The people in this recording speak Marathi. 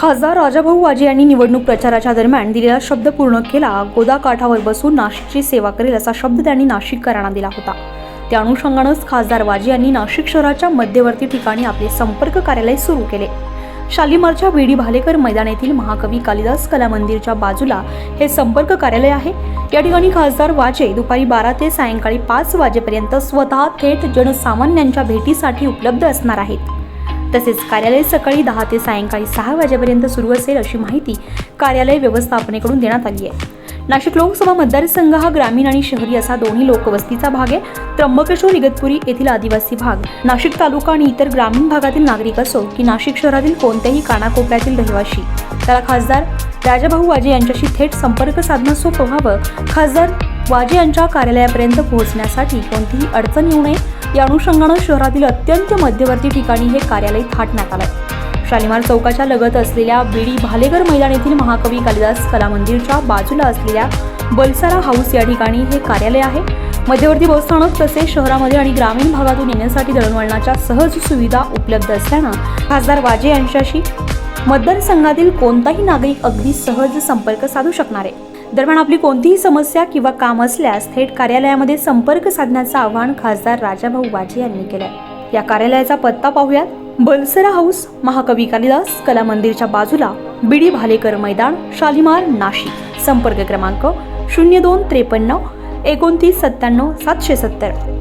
खासदार राजाभाऊ वाजे यांनी निवडणूक प्रचाराच्या दरम्यान दिलेला शब्द पूर्ण केला. गोदा काठावर बसून नाशिकची सेवा करेल असा शब्द त्यांनी नाशिककरांना दिला होता. त्या अनुषंगानंच खासदार वाजे यांनी नाशिक शहराच्या मध्यवर्ती ठिकाणी आपले संपर्क कार्यालय सुरू केले. शालिमारच्या विडी भालेकर मैदान येथील महाकवी कालिदास कला मंदिरच्या बाजूला हे संपर्क कार्यालय आहे. या ठिकाणी खासदार वाजे दुपारी बारा ते सायंकाळी पाच वाजेपर्यंत स्वतः थेट जनसामान्यांच्या भेटीसाठी उपलब्ध असणार आहेत. तसेच कार्यालय सकाळी दहा ते सायंकाळी सहा वाजेपर्यंत सुरू असेल अशी माहिती कार्यालय व्यवस्थापनेकडून देण्यात आली आहे. नाशिक लोकसभा मतदारसंघ हा ग्रामीण आणि शहरी असा दोन्ही लोकवस्तीचा भाग आहे. त्र्यंबकेश्वर इगतपुरी येथील आदिवासी भाग. नाशिक तालुका आणि इतर ग्रामीण भागातील नागरिक असो की नाशिक शहरातील कोणत्याही कानाकोपऱ्यातील रहिवाशी. त्याला खासदार राजाभाऊ वाजे यांच्याशी थेट संपर्क साधणं सोपं व्हावं. खासदार वाजे यांच्या कार्यालयापर्यंत पोहोचण्यासाठी कोणतीही अडचण येऊ नये. या अनुषंगानं शहरातील अत्यंत मध्यवर्ती ठिकाणी हे कार्यालय थाटण्यात आलंय. शालिमार चौकाच्या लगत असलेल्या बीडी भालेकर मैदान येथील महाकवी कालिदास कला मंदिरच्या बाजूला असलेल्या बलसारा हाऊस या ठिकाणी हे कार्यालय आहे. मध्यवर्ती बसस्थानक तसेच शहरामध्ये आणि ग्रामीण भागातून येण्यासाठी दळणवळणाच्या सहज सुविधा उपलब्ध असल्यानं खासदार वाजे यांच्याशी मतदारसंघातील कोणताही नागरिक अगदी सहज संपर्क साधू शकणार आहे. दरम्यान आपली कोणतीही समस्या किंवा काम असल्यास थेट कार्यालयामध्ये संपर्क साधण्याचं आवाहन खासदार राजाभाऊ वाजे यांनी केलंय. या कार्यालयाचा पत्ता पाहूयात. बलसरा हाऊस महाकवी कालिदास कला मंदिरच्या बाजूला बिडी भालेकर मैदान शालिमार नाशिक. संपर्क क्रमांक शून्य दोन त्रेपन्न एकोणतीस सत्त्याण्णव सातशे सत्तर.